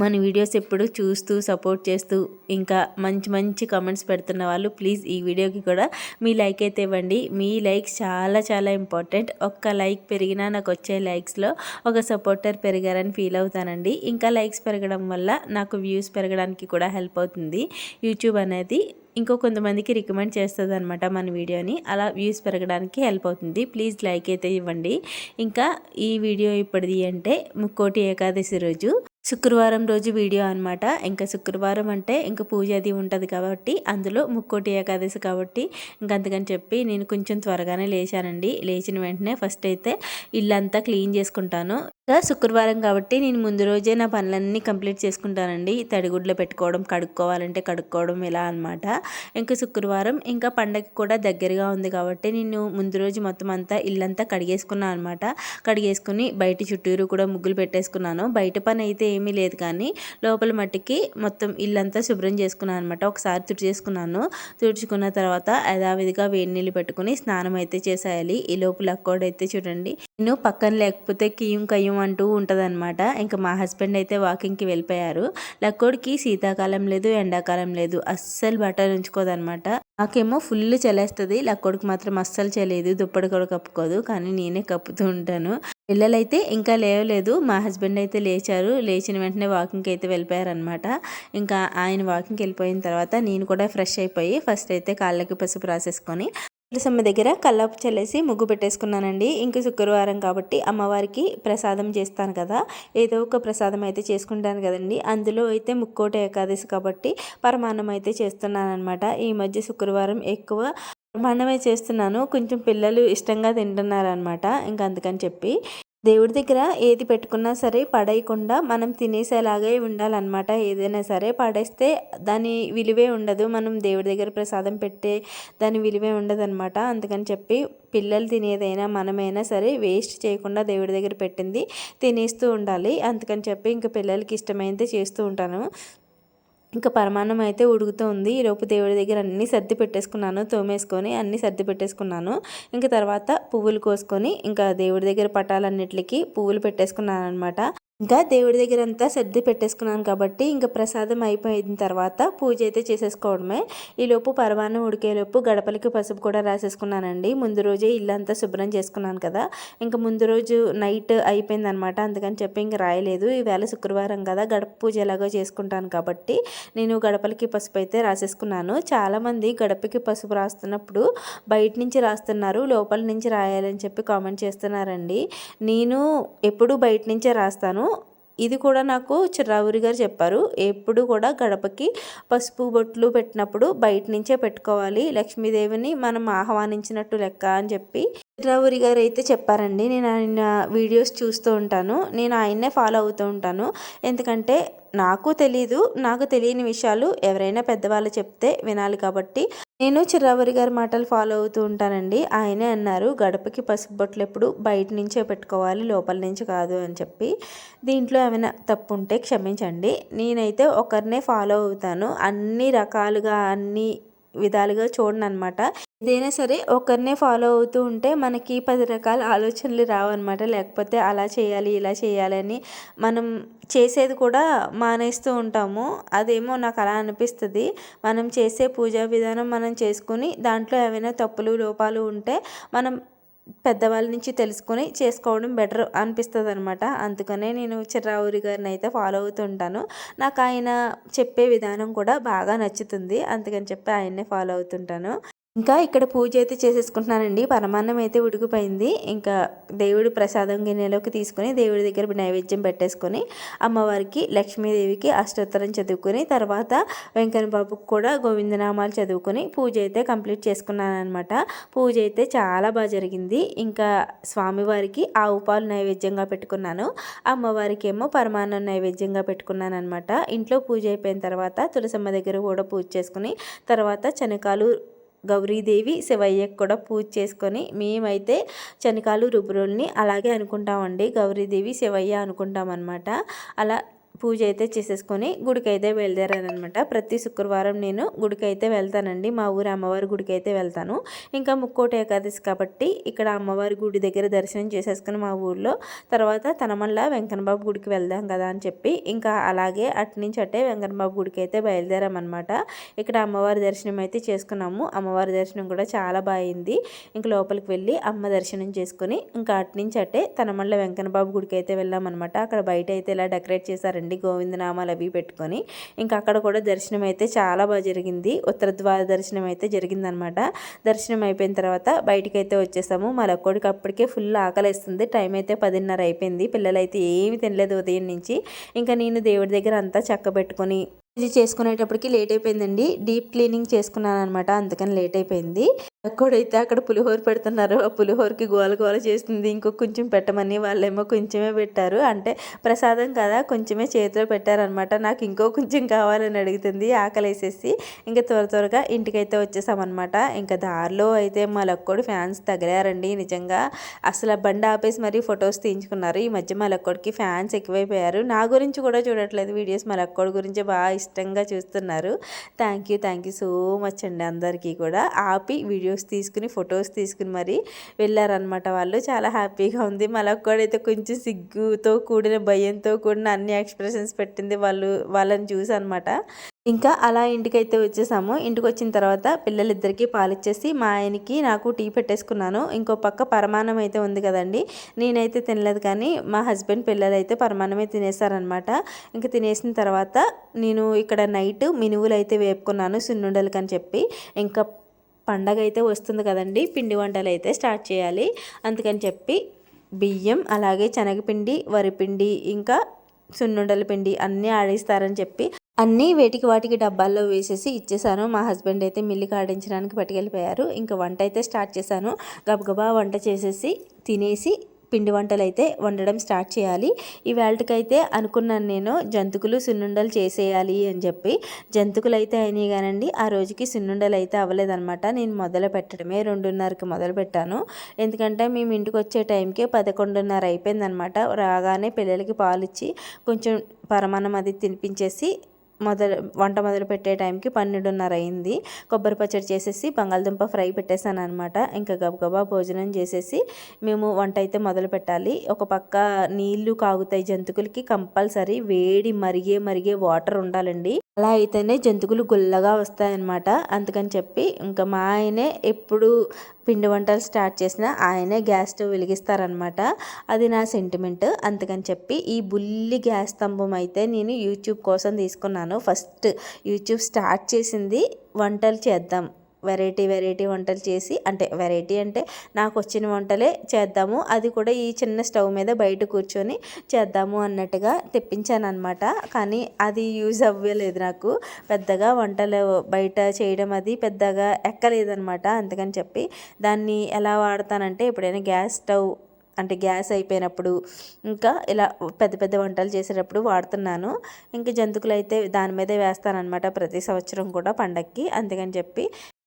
మన వీడియోస్ ఎప్పుడు చూస్తూ సపోర్ట్ చేస్తూ ఇంకా మంచి మంచి కామెంట్స్ పెడుతున్న వాళ్ళు ప్లీజ్ ఈ వీడియోకి కూడా మీ లైక్ అయితే ఇవ్వండి. మీ లైక్స్ చాలా చాలా ఇంపార్టెంట్ ఒక్క లైక్ పెరిగినా నాకు వచ్చే లైక్స్లో ఒక సపోర్టర్ పెరిగారని ఫీల్ అవుతానండి. ఇంకా లైక్స్ పెరగడం వల్ల నాకు వ్యూస్ పెరగడానికి కూడా హెల్ప్ అవుతుంది. యూట్యూబ్ అనేది ఇంకో కొంతమందికి రికమెండ్ చేస్తుంది అనమాట మన వీడియోని. అలా వ్యూస్ పెరగడానికి హెల్ప్ అవుతుంది. ప్లీజ్ లైక్ అయితే ఇవ్వండి. ఇంకా ఈ వీడియో ఇప్పటిది అంటే ముక్కోటి ఏకాదశి రోజు. శుక్రవారం రోజు వీడియో అనమాట ఇంకా శుక్రవారం అంటే ఇంకా పూజ అది ఉంటుంది కాబట్టి అందులో ముక్కోటి ఏకాదశి కాబట్టి ఇంకా అందుకని చెప్పి నేను కొంచెం త్వరగానే లేచానండి. లేచిన వెంటనే ఫస్ట్ అయితే ఇల్లంతా క్లీన్ చేసుకుంటాను. ఇంకా శుక్రవారం కాబట్టి నేను ముందు రోజే నా పనులన్నీ కంప్లీట్ చేసుకుంటానండి. తడిగుడ్లో పెట్టుకోవడం కడుక్కోవాలంటే కడుక్కోవడం ఇలా అనమాట ఇంకా శుక్రవారం ఇంకా పండగ కూడా దగ్గరగా ఉంది కాబట్టి నేను ముందు రోజు మొత్తం అంతా ఇల్లంతా కడిగేసుకున్నాను అనమాట కడిగేసుకుని బయట చుట్టూరు కూడా ముగ్గులు పెట్టేసుకున్నాను. బయట పని అయితే ఏమీ లేదు కానీ లోపల మట్టికి మొత్తం ఇల్లంతా శుభ్రం చేసుకున్నాను అనమాట ఒకసారి తుడిచేసుకున్నాను. తుడుచుకున్న తర్వాత యథావిధిగా వేడి నీళ్ళు పెట్టుకుని స్నానం అయితే చేసేయాలి. ఈ లోపల లక్కోడైతే చూడండి. నేను పక్కన లేకపోతే కియ్యం కయ్యం అంటూ ఉంటుందన్నమాట. ఇంకా మా హస్బెండ్ అయితే వాకింగ్కి వెళ్ళిపోయారు. లక్కోడికి శీతాకాలం లేదు ఎండాకాలం లేదు. అస్సలు బట్టలు ఉంచుకోదనమాట నాకేమో ఫుల్ చలేస్తుంది కొడుకు మాత్రం అస్సలు చలేదు దుప్పటి కూడా కప్పుకోదు కానీ నేనే కప్పుతూ ఉంటాను. పిల్లలైతే ఇంకా లేవలేదు మా హస్బెండ్ అయితే లేచారు లేచిన వెంటనే వాకింగ్కి అయితే వెళ్ళిపోయారనమాట ఇంకా ఆయన వాకింగ్కి వెళ్ళిపోయిన తర్వాత నేను కూడా ఫ్రెష్ అయిపోయి ఫస్ట్ అయితే కాళ్ళకి పసుపు రాసేసుకొని తులసమ్మ దగ్గర కల్లాపు చల్లేసి ముగ్గు పెట్టేసుకున్నానండి. ఇంక శుక్రవారం కాబట్టి అమ్మవారికి ప్రసాదం చేస్తాను కదా. ఏదో ఒక ప్రసాదం అయితే చేసుకుంటాను కదండి. అందులో అయితే ముక్కోట ఏకాదశి కాబట్టి పరమాన్నం అయితే చేస్తున్నానమాట ఈ మధ్య శుక్రవారం ఎక్కువ పరమాన్నమే చేస్తున్నాను. కొంచెం పిల్లలు ఇష్టంగా తింటున్నారనమాట ఇంకా అందుకని చెప్పి దేవుడి దగ్గర ఏది పెట్టుకున్నా సరే పడేయకుండా మనం తినేసేలాగే ఉండాలన్నమాట. ఏదైనా సరే పడేస్తే దాని విలువే ఉండదు. మనం దేవుడి దగ్గర ప్రసాదం పెట్టే దాని విలువే ఉండదన్నమాట. అందుకని చెప్పి పిల్లలు తినేదైనా మనమైనా సరే వేస్ట్ చేయకుండా దేవుడి దగ్గర పెట్టింది తినేస్తూ ఉండాలి. అందుకని చెప్పి ఇంకా పిల్లలకి ఇష్టమైనది చేస్తూ ఉంటాను. ఇంకా పరమాన్నం అయితే ఉడుకుతూ ఉంది. ఈలోపు దేవుడి దగ్గర అన్నీ సర్ది పెట్టేసుకున్నాను తోమేసుకొని అన్నీ సర్ది పెట్టేసుకున్నాను. ఇంకా తర్వాత పువ్వులు కోసుకొని ఇంకా దేవుడి దగ్గర పటాలన్నిటికి పువ్వులు పెట్టేసుకున్నాను అనమాట ఇంకా దేవుడి దగ్గర అంతా సర్ది పెట్టేసుకున్నాను కాబట్టి ఇంకా ప్రసాదం అయిపోయిన తర్వాత పూజ అయితే చేసేసుకోవడమే. ఈలోపు పరమాన్నం ఉడికేలోపు గడపలకి పసుపు కూడా రాసేసుకున్నానండి. ముందు రోజే ఇల్లంతా శుభ్రం చేసుకున్నాను కదా. ఇంకా ముందు రోజు నైట్ అయిపోయింది అనమాట అందుకని చెప్పి ఇంకా రాయలేదు. ఈవేళ శుక్రవారం కదా గడప పూజ ఎలాగో చేసుకుంటాను కాబట్టి నేను గడపలకి పసుపు అయితే రాసేసుకున్నాను. చాలామంది గడపకి పసుపు రాస్తున్నప్పుడు బయట నుంచి రాస్తున్నారు లోపల నుంచి రాయాలని చెప్పి కామెంట్ చేస్తున్నారండి. నేను ఎప్పుడూ బయట నుంచే రాస్తాను. ఇది కూడా నాకు చిర్రావురి గారు చెప్పారు. ఎప్పుడు కూడా గడపకి పసుపు బొట్లు పెట్టినప్పుడు బయట నుంచే పెట్టుకోవాలి. లక్ష్మీదేవిని మనం ఆహ్వానించినట్టు లెక్క అని చెప్పి చిర్రావురి గారు అయితే చెప్పారండి. నేను ఆయన వీడియోస్ చూస్తూ ఉంటాను. నేను ఆయన్నే ఫాలో అవుతూ ఉంటాను. ఎందుకంటే నాకు తెలీదు నాకు తెలియని విషయాలు ఎవరైనా పెద్దవాళ్ళు చెప్తే వినాలి కాబట్టి. నేను చిర్రావరి గారి మాటలు ఫాలో అవుతూ ఉంటానండి. ఆయనే అన్నారు గడపకి పసుపు బొట్లు ఎప్పుడు బయట నుంచే పెట్టుకోవాలి లోపల నుంచి కాదు అని చెప్పి. దీంట్లో ఏమైనా తప్పు ఉంటే క్షమించండి. నేనైతే ఒకరినే ఫాలో అవుతాను. అన్ని రకాలుగా అన్ని విధాలుగా చూడను అనమాట ఏదైనా సరే ఒకరినే ఫాలో అవుతూ ఉంటే మనకి పది రకాల ఆలోచనలు రావన్నమాట. లేకపోతే అలా చేయాలి ఇలా చేయాలని మనం చేసేది కూడా మానేస్తూ ఉంటాము. అదేమో నాకు అలా అనిపిస్తుంది. మనం చేసే పూజా విధానం మనం చేసుకుని దాంట్లో ఏమైనా తప్పులు లోపాలు ఉంటే మనం పెద్దవాళ్ళ నుంచి తెలుసుకొని చేసుకోవడం బెటర్ అనిపిస్తుంది అనమాట అందుకనే నేను చిర్రావురి గారిని అయితే ఫాలో అవుతుంటాను నాకు ఆయన చెప్పే విధానం కూడా బాగా నచ్చుతుంది. అందుకని చెప్పి ఆయన్నే ఫాలో అవుతుంటాను. ఇంకా ఇక్కడ పూజ అయితే చేసేసుకుంటున్నానండి. పరమాన్నం అయితే ఉడికిపోయింది. ఇంకా దేవుడి ప్రసాదం గిన్నెలోకి తీసుకొని దేవుడి దగ్గర నైవేద్యం పెట్టేసుకొని అమ్మవారికి లక్ష్మీదేవికి అష్టోత్తరం చదువుకొని తర్వాత వెంకన్న బాబుకి కూడా గోవిందనామాలు చదువుకొని పూజ అయితే కంప్లీట్ చేసుకున్నానమాట పూజ అయితే చాలా బాగా జరిగింది. ఇంకా స్వామివారికి ఆవు పాలు నైవేద్యంగా పెట్టుకున్నాను. అమ్మవారికి ఏమో పరమాన్నం నైవేద్యంగా పెట్టుకున్నాను అనమాట ఇంట్లో పూజ అయిపోయిన తర్వాత తులసమ్మ దగ్గర కూడా పూజ చేసుకుని తర్వాత శనకాలు గౌరీదేవి శివయ్యకు కూడా పూజ చేసుకొని మేమైతే చనికాలు రుబ్రుల్ని అలాగే అనుకుంటామండి. గౌరీదేవి శివయ్య అనుకుంటాం అనమాట అలా పూజ అయితే చేసేసుకొని గుడికి అయితే బయలుదేరానమాట ప్రతి శుక్రవారం నేను గుడికి అయితే వెళ్తానండి. మా ఊరు అమ్మవారి గుడికి అయితే వెళ్తాను. ఇంకా ముక్కోటి ఏకాదశి కాబట్టి ఇక్కడ అమ్మవారి గుడి దగ్గర దర్శనం చేసేసుకుని మా ఊర్లో తర్వాత తనమల్ల వెంకన్నబాబు గుడికి వెళ్దాం కదా అని చెప్పి ఇంకా అలాగే అటు నుంచి అట్టే వెంకన్నబాబు గుడికి అయితే బయలుదేరామన్నమాట ఇక్కడ అమ్మవారి దర్శనం అయితే చేసుకున్నాము. అమ్మవారి దర్శనం కూడా చాలా బాగుంది ఇంక లోపలికి వెళ్ళి అమ్మ దర్శనం చేసుకుని ఇంకా అటు నుంచి అట్టే తనమల్ల వెంకన్నబాబు గుడికి అయితే వెళ్ళామన్నమాట అక్కడ బయట అయితే ఇలా డెకరేట్ చేశారండి. గోవిందనామాలు అవి పెట్టుకొని. ఇంకా అక్కడ కూడా దర్శనం అయితే చాలా బాగా జరిగింది. ఉత్తర ద్వార దర్శనం అయితే జరిగిందనమాట. దర్శనం అయిపోయిన తర్వాత బయటికి అయితే వచ్చేసాము. మా లక్కోడికి అప్పటికే ఫుల్ ఆకలిస్తుంది. టైం అయితే పదిన్నర అయిపోయింది. పిల్లలైతే ఏమి తినలేదు ఉదయం నుంచి. ఇంకా నేను దేవుడి దగ్గర అంతా చక్క పెట్టుకొని ఇది చేసుకునేటప్పటికి లేట్ అయిపోయిందండి డీప్ క్లీనింగ్ చేసుకున్నాను అనమాట అందుకని లేట్ అయిపోయింది అక్కడైతే అక్కడ పులిహోర పెడుతున్నారు. ఆ పులిహోరకి గోల గోల చేస్తుంది. ఇంకో కొంచెం పెట్టమని వాళ్ళేమో కొంచెమే పెట్టారు. అంటే ప్రసాదం కదా కొంచెమే చేతిలో పెట్టారనమాట నాకు ఇంకో కొంచెం కావాలని అడుగుతుంది. ఆకలి వేసేసి ఇంకా త్వర త్వరగా ఇంటికైతే వచ్చేసామన్నమాట. ఇంకా దారిలో అయితే మా ఫ్యాన్స్ తగిలారండి. నిజంగా అసలు బండి ఆపేసి మరీ ఫొటోస్ తీయించుకున్నారు. ఈ మధ్య మా లక్కోడికి ఫ్యాన్స్ ఎక్కువైపోయారు. నా గురించి కూడా చూడట్లేదు వీడియోస్. మా లక్కోడి గురించి బాగా ఇష్టంగా చూస్తున్నారు. Thank you thank you so much అండి అందరికీ కూడా. ఆపి వీడియోస్ తీసుకుని ఫొటోస్ తీసుకుని మరి వెళ్ళారనమాట వాళ్ళు. చాలా హ్యాపీగా ఉంది. మళ్ళీ కూడా అయితే కొంచెం సిగ్గుతో కూడిన భయంతో కూడిన అన్ని ఎక్స్ప్రెషన్స్ పెట్టింది వాళ్ళు వాళ్ళని చూసి అనమాట ఇంకా అలా ఇంటికైతే వచ్చేసాము. ఇంటికి వచ్చిన తర్వాత పిల్లలిద్దరికీ పాలిచ్చేసి మా ఆయనకి నాకు టీ పెట్టేసుకున్నాను. ఇంకో పక్క పరమాన్నం అయితే ఉంది కదండి. నేనైతే తినలేదు కానీ మా హస్బెండ్ పిల్లలు అయితే పరమాన్నమే తినేసారనమాట ఇంకా తినేసిన తర్వాత నేను ఇక్కడ నైట్ మినువులు అయితే వేపుకున్నాను సున్నుండలకి అని చెప్పి. ఇంకా పండగ అయితే వస్తుంది కదండి పిండి వంటలు అయితే స్టార్ట్ చేయాలి. అందుకని చెప్పి బియ్యం అలాగే శనగపిండి వరిపిండి ఇంకా సున్నుండల పిండి అన్నీ ఆడిస్తారని చెప్పి అన్నీ వేటికి వాటికి డబ్బాల్లో వేసేసి ఇచ్చేసాను. మా హస్బెండ్ అయితే మిల్లికి ఆడించడానికి పట్టుకెళ్ళిపోయారు. ఇంకా వంట అయితే స్టార్ట్ చేశాను. గబగబా వంట చేసేసి తినేసి పిండి వంటలు అయితే వండడం స్టార్ట్ చేయాలి. ఇవాళకైతే అనుకున్నాను నేను జంతుకులు సున్నుండలు చేసేయాలి అని చెప్పి. జంతుకులు అయితే అయినాయి కానండి ఆ రోజుకి సున్నుండలు అయితే అవ్వలేదనమాట నేను మొదలు పెట్టడమే రెండున్నరకి మొదలు పెట్టాను. ఎందుకంటే మేము ఇంటికి వచ్చే టైంకే పదకొండున్నర అయిపోయిందనమాట రాగానే పిల్లలకి పాలు ఇచ్చి కొంచెం పరమాన్నం అది తినిపించేసి మొదలు వంట మొదలు పెట్టే టైంకి పన్నెండున్నర అయింది. కొబ్బరి పచ్చడి చేసేసి బంగాళదుంప ఫ్రై పెట్టేశాను అనమాట ఇంకా గబగబా భోజనం చేసేసి మేము వంట అయితే మొదలు పెట్టాలి ఒక పక్క నీళ్ళు కాగుతాయి జంతుకులకి కంపల్సరీ వేడి మరిగే మరిగే వాటర్ ఉండాలండి. అలా అయితేనే జంతువులు గుల్లగా వస్తాయన్నమాట. అందుకని చెప్పి ఇంకా మా ఆయనే ఎప్పుడు పిండి వంటలు స్టార్ట్ చేసినా ఆయనే గ్యాస్ స్టవ్ వెలిగిస్తారనమాట అది నా సెంటిమెంట్. అందుకని చెప్పి ఈ బుల్లి గ్యాస్ స్తంభం అయితే నేను యూట్యూబ్ కోసం తీసుకున్నాను. ఫస్ట్ యూట్యూబ్ స్టార్ట్ చేసింది వంటలు చేద్దాం. వెరైటీ వెరైటీ వంటలు చేసి అంటే వెరైటీ అంటే నాకు వచ్చిన వంటలే చేద్దాము. అది కూడా ఈ చిన్న స్టవ్ మీద బయట కూర్చొని చేద్దాము అన్నట్టుగా తెప్పించాను అనమాట కానీ అది యూజ్ అవ్వలేదు నాకు. పెద్దగా వంటలు బయట చేయడం అది పెద్దగా ఎక్కలేదనమాట అందుకని చెప్పి దాన్ని ఎలా వాడతానంటే ఎప్పుడైనా గ్యాస్ స్టవ్ అంటే గ్యాస్ అయిపోయినప్పుడు ఇంకా ఇలా పెద్ద పెద్ద వంటలు చేసేటప్పుడు వాడుతున్నాను. ఇంకా జంతుకులు అయితే దాని మీదే వేస్తానన్నమాట ప్రతి సంవత్సరం కూడా పండక్కి. అందుకని చెప్పి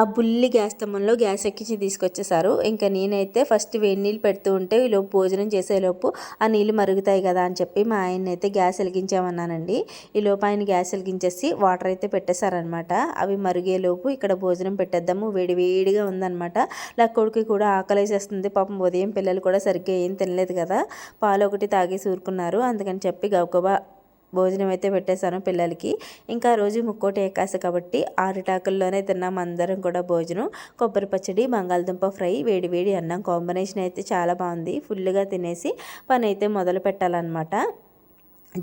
ఆ బుల్లి గ్యాస్ స్తంభంలో గ్యాస్ ఎక్కించి తీసుకొచ్చేసారు ఇంకా నేనైతే ఫస్ట్ వేడి నీళ్ళు పెడుతూ ఉంటే ఈలోపు భోజనం చేసేలోపు ఆ నీళ్ళు మరుగుతాయి కదా అని చెప్పి మా ఆయన అయితే గ్యాస్ వెలిగించామన్నానండి. ఈలోపు ఆయన గ్యాస్ వెలిగించేసి వాటర్ అయితే పెట్టేశారనమాట అవి మరిగేలోపు ఇక్కడ భోజనం పెట్టేద్దాము. వేడి వేడిగా ఉందనమాట కొడుకు కూడా ఆకలేసేస్తుంది. పాపం ఉదయం పిల్లలు కూడా సరిగ్గా ఏం తినలేదు కదా. పాలు ఒకటి తాగేసి ఊరుకున్నారు. అందుకని చెప్పి గబగబా భోజనం అయితే పెట్టేశాను పిల్లలకి. ఇంకా రోజు ముక్కోటి ఏకాశ కాబట్టి ఆరుటాకుల్లోనే తిన్నాం అందరం కూడా భోజనం. కొబ్బరి పచ్చడి బంగాళదుంప ఫ్రై వేడి వేడి అన్నం కాంబినేషన్ అయితే చాలా బాగుంది. ఫుల్గా తినేసి పని అయితే మొదలు పెట్టాలన్నమాట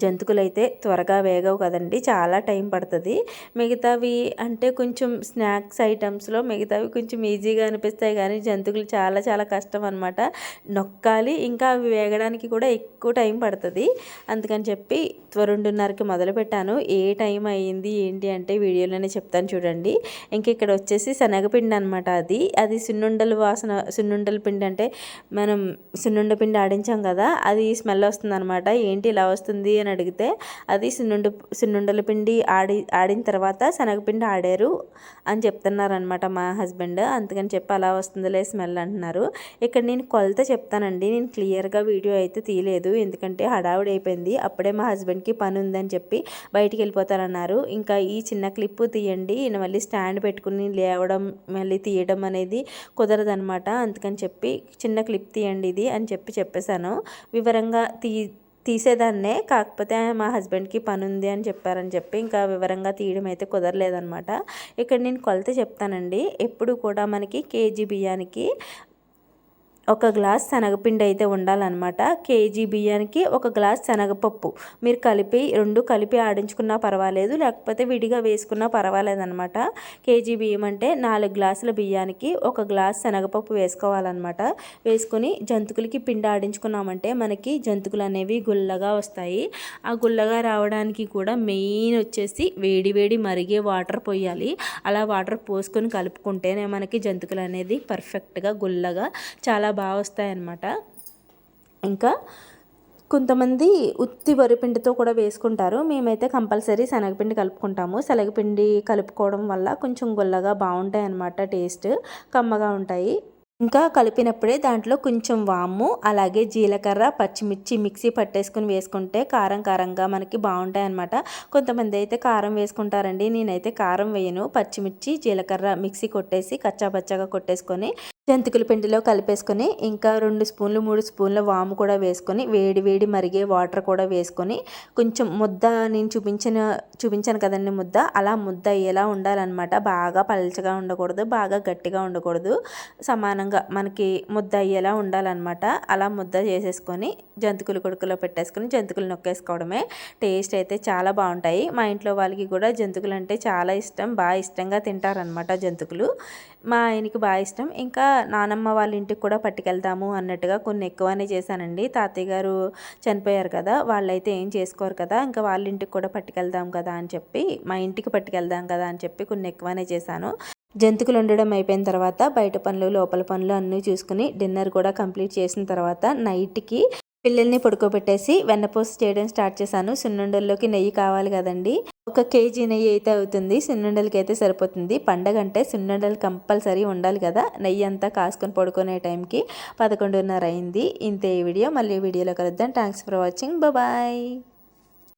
జంతుకులైతే త్వరగా వేగవు కదండి చాలా టైం పడుతుంది. మిగతావి అంటే కొంచెం స్నాక్స్ ఐటమ్స్లో మిగతావి కొంచెం ఈజీగా అనిపిస్తాయి కానీ జంతుకులు చాలా చాలా కష్టం అనమాట నొక్కాలి ఇంకా అవి వేగడానికి కూడా ఎక్కువ టైం పడుతుంది. అందుకని చెప్పి రెండున్నరకి మొదలుపెట్టాను. ఏ టైం అయ్యింది ఏంటి అంటే వీడియోలోనే చెప్తాను చూడండి. ఇంక ఇక్కడ వచ్చేసి శనగపిండి అనమాట అది. అది సున్నుండలు వాసన సున్నుండల పిండి అంటే మనం సున్నుండ పిండి ఆడించాం కదా అది స్మెల్ వస్తుంది అనమాట ఏంటి ఇలా వస్తుంది అని అడిగితే అది సున్నుండు సున్నుండల పిండి ఆడి ఆడిన తర్వాత శనగపిండి ఆడారు అని చెప్తున్నారనమాట మా హస్బెండ్. అందుకని చెప్పి అలా వస్తుందిలే స్మెల్ అంటున్నారు. ఇక్కడ నేను కొలత చెప్తానండి. నేను క్లియర్గా వీడియో అయితే తీయలేదు. ఎందుకంటే హడావుడి అయిపోయింది. అప్పుడే మా హస్బెండ్కి పని ఉందని చెప్పి బయటికి వెళ్ళిపోతారన్నారు ఇంకా ఈ చిన్న క్లిప్ తీయండి. ఈయన మళ్ళీ స్టాండ్ పెట్టుకుని లేవడం మళ్ళీ తీయడం అనేది కుదరదనమాట అందుకని చెప్పి చిన్న క్లిప్ తీయండి ఇది అని చెప్పి చెప్పేశాను. వివరంగా తీ తీసేదాన్నే కాకపోతే మా హస్బెండ్కి పని ఉంది అని చెప్పారని చెప్పి ఇంకా వివరంగా తీయడం అయితే కుదరలేదనమాట ఇక్కడ నేను కొలత చెప్తానండి. ఎప్పుడు కూడా మనకి కేజీ బియ్యానికి ఒక గ్లాస్ శనగపిండి అయితే ఉండాలన్నమాట. కేజీ బియ్యానికి ఒక గ్లాస్ శనగపప్పు. మీరు కలిపి రెండు కలిపి ఆడించుకున్నా పర్వాలేదు లేకపోతే విడిగా వేసుకున్నా పర్వాలేదన్నమాట. కేజీ బియ్యం అంటే నాలుగు గ్లాసుల బియ్యానికి ఒక గ్లాస్ శనగపప్పు వేసుకోవాలన్నమాట. వేసుకుని జంతుకులకి పిండి ఆడించుకున్నామంటే మనకి జంతుకులు అనేవి గుల్లగా వస్తాయి. ఆ గుల్లగా రావడానికి కూడా మెయిన్ వచ్చేసి వేడి వేడి మరిగే వాటర్ పోయాలి. అలా వాటర్ పోసుకొని కలుపుకుంటేనే మనకి జంతుకులు అనేది పర్ఫెక్ట్గా గుల్లగా చాలా బాగా వస్తాయన్నమాట. ఇంకా కొంతమంది ఉత్తి వరిపిండితో కూడా వేసుకుంటారు. మేమైతే కంపల్సరీ శనగపిండి కలుపుకుంటాము. శనగపిండి కలుపుకోవడం వల్ల కొంచెం గుల్లగా బాగుంటాయి అన్నమాట టేస్ట్ కమ్మగా ఉంటాయి. ఇంకా కలిపినప్పుడే దాంట్లో కొంచెం వాము అలాగే జీలకర్ర పచ్చిమిర్చి మిక్సీ పట్టేసుకుని వేసుకుంటే కారం కారంగా మనకి బాగుంటాయి అన్నమాట కొంతమంది అయితే కారం వేసుకుంటారండి. నేనైతే కారం వేయను. పచ్చిమిర్చి జీలకర్ర మిక్సీ కొట్టేసి కచ్చాపచ్చాగా కొట్టేసుకొని జంతికల పిండిలో కలిపేసుకొని ఇంకా రెండు స్పూన్లు మూడు స్పూన్ల వాము కూడా వేసుకొని వేడి వేడి మరిగే వాటర్ కూడా వేసుకొని కొంచెం ముద్ద నేను చూపించిన చూపించాను కదండి ముద్ద. అలా ముద్ద అయ్యేలా ఉండాలన్నమాట. బాగా పలచగా ఉండకూడదు బాగా గట్టిగా ఉండకూడదు. సమానంగా మనకి ముద్ద అయ్యేలా ఉండాలన్నమాట. అలా ముద్ద చేసేసుకొని జంతికలు కొడుకులో పెట్టేసుకొని జంతికలు నొక్కేసుకోవడమే. టేస్ట్ అయితే చాలా బాగుంటాయి. మా ఇంట్లో వాళ్ళకి కూడా జంతికలు అంటే చాలా ఇష్టం. బాగా ఇష్టంగా తింటారనమాట జంతికలు. మా ఆయనకి బాగా ఇష్టం. ఇంకా నానమ్మ వాళ్ళ ఇంటికి కూడా పట్టుకెళ్తాము అన్నట్టుగా కొన్ని ఎక్కువనే చేశానండి. తాతయ్య గారు చనిపోయారు కదా వాళ్ళైతే ఏం చేసుకోరు కదా ఇంకా వాళ్ళ ఇంటికి కూడా పట్టుకెళ్దాం కదా అని చెప్పి మా ఇంటికి పట్టుకెళ్దాం కదా అని చెప్పి కొన్ని ఎక్కువనే చేశాను. జంతుకులు ఉండడం అయిపోయిన తర్వాత బయట పనులు లోపల పనులు అన్నీ చూసుకుని డిన్నర్ కూడా కంప్లీట్ చేసిన తర్వాత నైట్కి పిల్లల్ని పడుకోబెట్టేసి వెన్నపూస చేయడం స్టార్ట్ చేశాను. సున్నుండల్లోకి నెయ్యి కావాలి కదండి. ఒక కేజీ నెయ్యి అయితే అవుతుంది. సున్నుండలకి అయితే సరిపోతుంది. పండగ అంటే సున్నుండలు కంపల్సరీ ఉండాలి కదా. నెయ్యి అంతా కాసుకొని పడుకునే టైంకి పదకొండున్నర అయింది. ఇంతే ఈ వీడియో. మళ్ళీ వీడియోలో కలుద్దాం. Thanks for watching. బాయ్.